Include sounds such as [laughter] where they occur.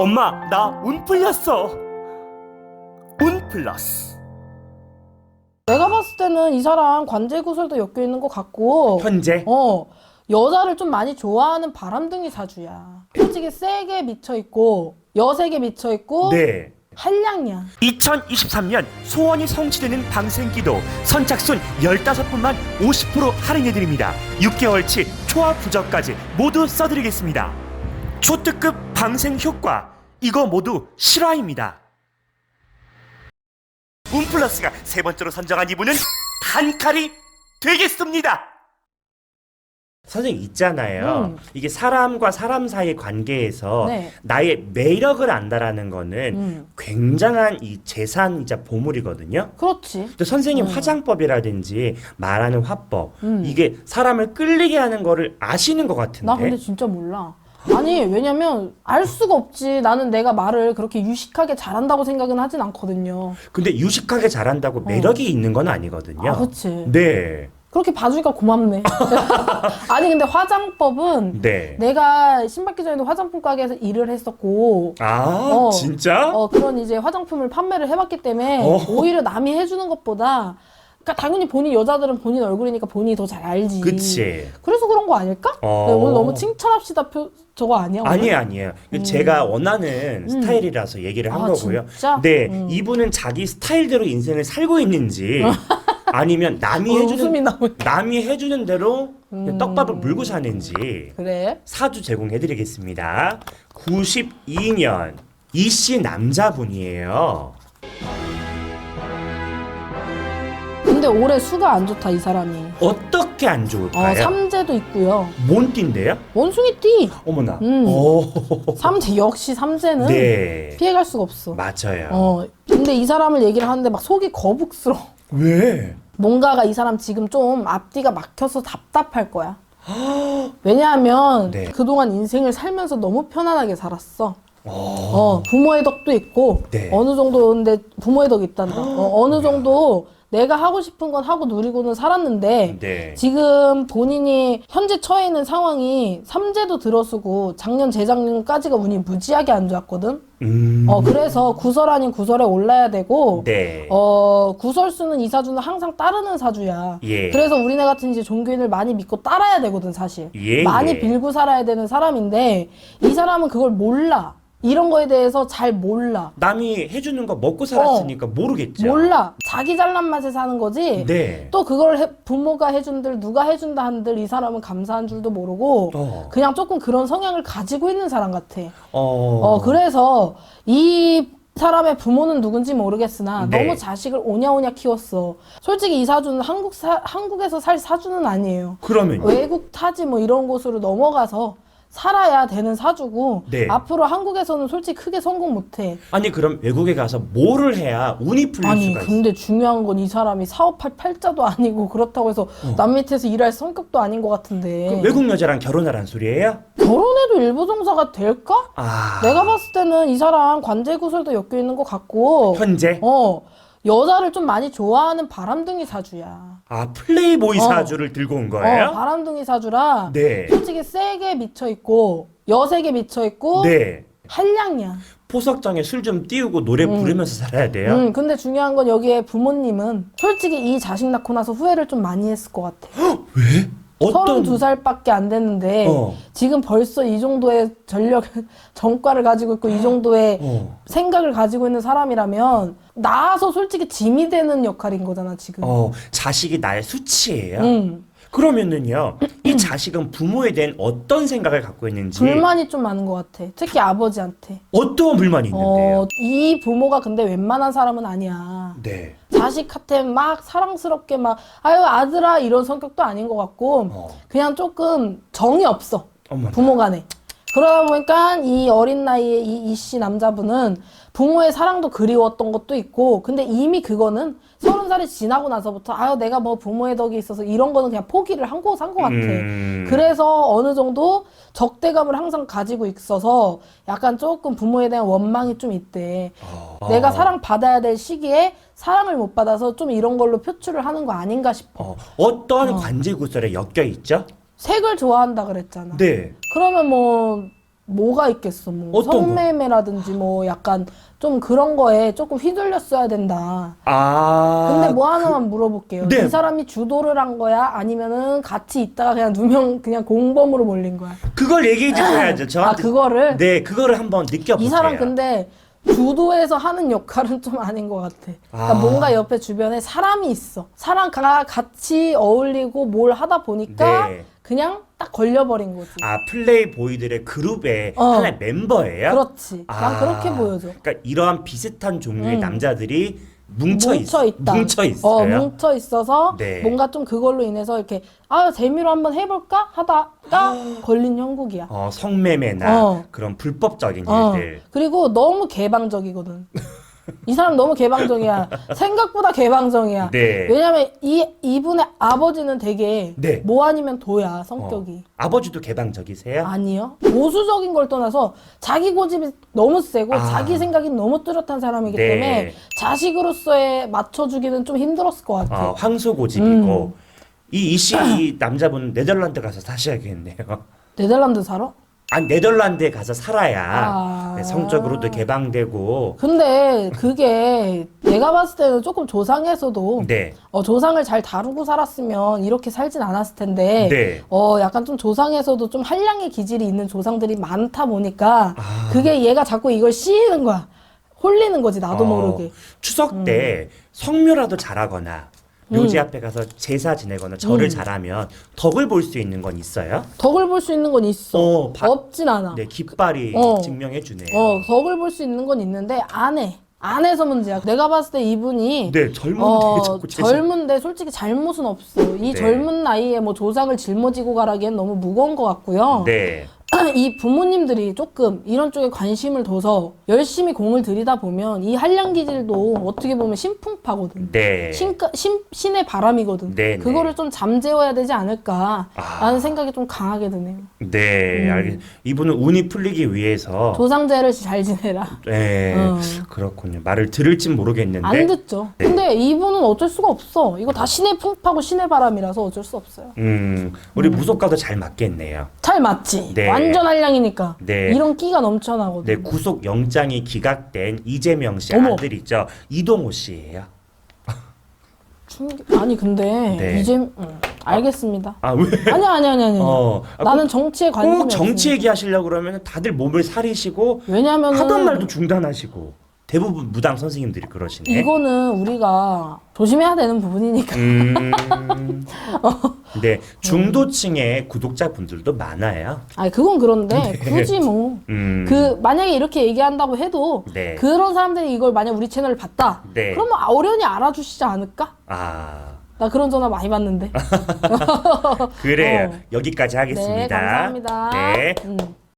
엄마 나 운 풀렸어. 운 플러스. 내가 봤을 때는 이 사람 관제 구설도 엮여 있는 것 같고 현재? 어 여자를 좀 많이 좋아하는 바람둥이 사주야. 솔직히 세게 미쳐 있고 여색에 미쳐 있고 네. 한량이야. 2023년 소원이 성취되는 방생기도 선착순 15분만 50% 할인해드립니다. 6개월치 초과 부적까지 모두 써드리겠습니다. 초특급 방생 효과 이거 모두 실화입니다 운플러스가 세 번째로 선정한 이분은 단칼이 되겠습니다 선생님 있잖아요. 음. 이게 사람과 사람 사이의 관계에서 네. 나의 매력을 안다라는 거는 음. 굉장한 이 재산이자 보물이거든요. 그렇지 또 선생님 음. 화장법이라든지 말하는 화법 음. 이게 사람을 끌리게 하는 거를 아시는 것 같은데. 나 근데 진짜 몰라 아니 왜냐면 알 수가 없지 나는 내가 말을 그렇게 유식하게 잘한다고 생각은 하진 않거든요 근데 유식하게 잘한다고 매력이 있는 건 아니거든요. 아 그치 네. 그렇게 봐주니까 고맙네 [laughs] 아니 근데 화장법은 네. 내가 신받기 전에도 화장품 가게에서 일을 했었고 아, 어. 진짜? 어, 그런 이제 화장품을 판매를 해봤기 때문에 어. 오히려 남이 해주는 것보다 그러니까 당연히 본인 여자들은 본인 얼굴이니까 본인이 더 잘 알지. 그치. 그래서 그런 거 아닐까? 어. 네, 오늘 너무 칭찬합시다 표 저거 아니야? 오늘? 아니에요, 아니에요. 이거 제가 원하는 스타일이라서 얘기를 한 음. 아, 거고요. 진짜? 네, 음. 이분은 자기 스타일대로 인생을 살고 있는지 [laughs] 아니면 남이 어, 해주는 나오네. 남이 해주는 대로 음. 떡밥을 물고 사는지 그래. 사주 제공해드리겠습니다. 92년 이 씨 남자분이에요. 근데 올해 수가 안 좋다 이 사람이. 어떻게 안 어, 좋을까요? 삼재도 있고요. 뭔 띠인데요? 원숭이 띠. 어머나. 음. 오. 삼재 역시 삼재는 네. 피해갈 수가 없어. 맞아요. 어. 근데 이 사람을 얘기를 하는데 막 속이 거북스러워. 왜? 뭔가가 이 사람 지금 좀 앞뒤가 막혀서 답답할 거야. 왜냐하면 네. 그동안 인생을 살면서 너무 편안하게 살았어. 어, 부모의 덕도 있고 네. 어느 정도 근데 부모의 덕이 있단다. 어, 어느 정도 내가 하고 싶은 건 하고 누리고는 살았는데 네. 지금 본인이 현재 처해 있는 상황이 삼재도 들어서고 작년 재작년까지가 운이 무지하게 안 좋았거든. 음. 어 그래서 구설 아닌 구설에 올라야 되고 네. 어 구설수는 이 사주는 항상 따르는 사주야. 예. 그래서 우리네 같은 이제 종교인을 많이 믿고 따라야 되거든 사실. 예, 많이 예. 빌고 살아야 되는 사람인데 이 사람은 그걸 몰라. 이런 거에 대해서 잘 몰라. 남이 해주는 거 먹고 살았으니까 모르겠죠. 몰라. 자기 잘난 맛에 사는 거지. 네. 또 그걸 해- 부모가 해준들 누가 해준다 한들 이 사람은 감사한 줄도 모르고 어. 그냥 조금 그런 성향을 가지고 있는 사람 같아. 어. 어 그래서 이 사람의 부모는 누군지 모르겠으나 네. 너무 자식을 오냐오냐 키웠어. 솔직히 이 사주는 한국 사, 한국에서 살 사주는 아니에요. 그러면 외국 타지 뭐 이런 곳으로 넘어가서 살아야 되는 사주고 네. 앞으로 한국에서는 솔직히 크게 성공 못해. 아니 그럼 외국에 가서 뭐를 해야 운이 풀릴 아니 수가 있어? 근데 중요한 건 이 사람이 사업할 팔자도 아니고 그렇다고 해서 남 밑에서 일할 성격도 아닌 것 같은데 어. 그럼 외국 여자랑 결혼하란 소리예요? 결혼해도 일부 종사가 될까? 아. 내가 봤을 때는 이 사람 관제 구설도 엮여 있는 것 같고 현재 어 여자를 좀 많이 좋아하는 바람둥이 사주야. 아 플레이보이 어. 사주를 들고 온 거예요? 어 바람둥이 사주라 네. 솔직히 세게 미쳐 있고 여색에 미쳐 있고 네. 한량이야. 포석장에 술 좀 띄우고 노래 부르면서 살아야 돼요? 음 근데 중요한 건 여기에 부모님은 솔직히 이 자식 낳고 나서 후회를 좀 많이 했을 것 같아. 왜? 어떤 32살밖에 안 됐는데 어. 지금 벌써 이 정도의 전력 [laughs] 전과를 가지고 있고 이 정도의 어. 생각을 가지고 있는 사람이라면 나와서 솔직히 짐이 되는 역할인 거잖아 지금. 어, 자식이 나의 수치예요? 음. 그러면은요, 이 자식은 부모에 대한 어떤 생각을 갖고 있는지 불만이 좀 많은 것 같아. 특히 아버지한테. 어떤 불만이 있는데요? 어, 이 부모가 근데 웬만한 사람은 아니야. 네. 자식한테 막 사랑스럽게 막 아유 아들아 이런 성격도 아닌 것 같고 어. 그냥 조금 정이 없어 어머나. 부모 간에. 그러다 보니까 이 어린 나이에 이 이씨 남자분은 부모의 사랑도 그리웠던 것도 있고 근데 이미 그거는 서른 살이 지나고 나서부터 아유 내가 뭐 부모의 덕이 있어서 이런 거는 그냥 포기를 하고 산것 같아. 음. 그래서 어느 정도 적대감을 항상 가지고 있어서 약간 조금 부모에 대한 원망이 좀 있대. 어. 내가 사랑 받아야 될 시기에 사랑을 못 받아서 좀 이런 걸로 표출을 하는 거 아닌가 싶어. 어, 어떤 관제 구설에 엮여 있죠? 색을 좋아한다 그랬잖아. 네. 그러면 뭐 뭐가 있겠어 뭐 어떤 거? 성매매라든지 뭐 약간 좀 그런 거에 조금 휘둘렸어야 된다. 아. 근데 뭐 하나만 물어볼게요. 네. 이 사람이 주도를 한 거야? 아니면은 같이 있다가 그냥 두명 그냥 공범으로 몰린 거야? 그걸 얘기해 주셔야죠. [laughs] 아 저한테. 그거를 네, 그거를 한번 느껴보세요. 이 사람 근데 주도해서 하는 역할은 좀 아닌 것 같아. 그러니까 아. 뭔가 옆에 주변에 사람이 있어. 사람과 같이 어울리고 뭘 하다 보니까 네. 그냥 딱 걸려버린 거지. 아, 플레이보이들의 그룹의 어. 하나의 멤버예요? 그렇지. 난 아. 그렇게 보여줘. 그러니까 이러한 비슷한 종류의 음. 남자들이 뭉쳐, 뭉쳐 있, 있다. 뭉쳐 있어요. 어, 뭉쳐 있어서 네. 뭔가 좀 그걸로 인해서 이렇게 아 재미로 한번 해볼까 하다가 걸린 형국이야. 어, 성매매나 어. 그런 불법적인 어. 일들. 그리고 너무 개방적이거든. 이 사람 너무 개방적이야. 생각보다 개방적이야. 네. 왜냐면 이 이분의 아버지는 되게 네. 뭐 아니면 도야 성격이. 어. 아버지도 개방적이세요? 아니요. 보수적인 걸 떠나서 자기 고집이 너무 세고 아. 자기 생각이 너무 뚜렷한 사람이기 네. 때문에 자식으로서의 맞춰주기는 좀 힘들었을 것 같아. 어, 황소 고집이고 음. 이 이씨 이 남자분 네덜란드 가서 사셔야겠네요. 네덜란드 살아? 아 네덜란드에 가서 살아야 아. 네, 성적으로도 개방되고 근데 그게 내가 봤을 때는 조금 조상에서도 네. 어, 조상을 잘 다루고 살았으면 이렇게 살진 않았을 텐데 네. 어, 약간 좀 조상에서도 좀 한량의 기질이 있는 조상들이 많다 보니까 아. 그게 얘가 자꾸 이걸 씌이는 거야. 홀리는 거지 나도 어, 모르게. 추석 때 음. 성묘라도 잘하거나 묘지 앞에 가서 제사 지내거나 절을 음. 잘하면 덕을 볼 수 있는 건 있어요? 덕을 볼 수 있는 건 있어. 어, 바- 없진 않아. 네, 깃발이 어. 증명해 주네요. 어, 덕을 볼 수 있는 건 있는데 안 해. 안 해서 문제야. 내가 봤을 때 이분이 네, 젊은데 어, 자꾸 제사- 젊은데 솔직히 잘못은 없어. 이 네. 젊은 나이에 뭐 조상을 짊어지고 가라기엔 너무 무거운 것 같고요. 네. [clears throat] 이 부모님들이 조금 이런 쪽에 관심을 둬서 열심히 공을 들이다 보면 이 한량 기질도 어떻게 보면 신풍파거든. 네. 신, 신, 신의 바람이거든. 네, 네. 그거를 좀 잠재워야 되지 않을까 아. 라는 생각이 좀 강하게 드네요. 네, 음. 알겠. 이분은 운이 풀리기 위해서 조상제를 잘 지내라. 네, 어. 그렇군요. 말을 들을진 모르겠는데. 안 듣죠. 네. 근데 이분은 어쩔 수가 없어. 이거 다 신의 풍파고 신의 바람이라서 어쩔 수 없어요. 음, 우리 무속과도 잘 맞겠네요. 잘 맞지? 네. 완전 한량이니까. 네. 이런 끼가 넘쳐나거든. 네, 구속 영장이 기각된 이재명 씨 어머. 아들이죠. 이동호 씨예요. 충격- 아니 근데 네. 이제 음, 알겠습니다. 아, 왜? 아니 아니 아니 아니. 어. 아, 나는 정치에 관심이 꼭 정치. 얘기하시려고 그러면 다들 몸을 사리시고 왜냐면은 하던 말도 중단하시고 대부분 무당 선생님들이 그러시네. 이거는 우리가 조심해야 되는 부분이니까. 음. [laughs] 네, 중도층의 구독자분들도 많아요. 아니 그건 그런데 굳이 뭐. 음. 그 만약에 이렇게 얘기한다고 해도 네. 그런 사람들이 이걸 만약 우리 채널을 봤다. 네. 그러면 어련히 알아주시지 않을까? 아, 나 그런 전화 많이 받는데. [laughs] 그래요. [laughs] 어. 여기까지 하겠습니다. 네, 감사합니다. 네. 음.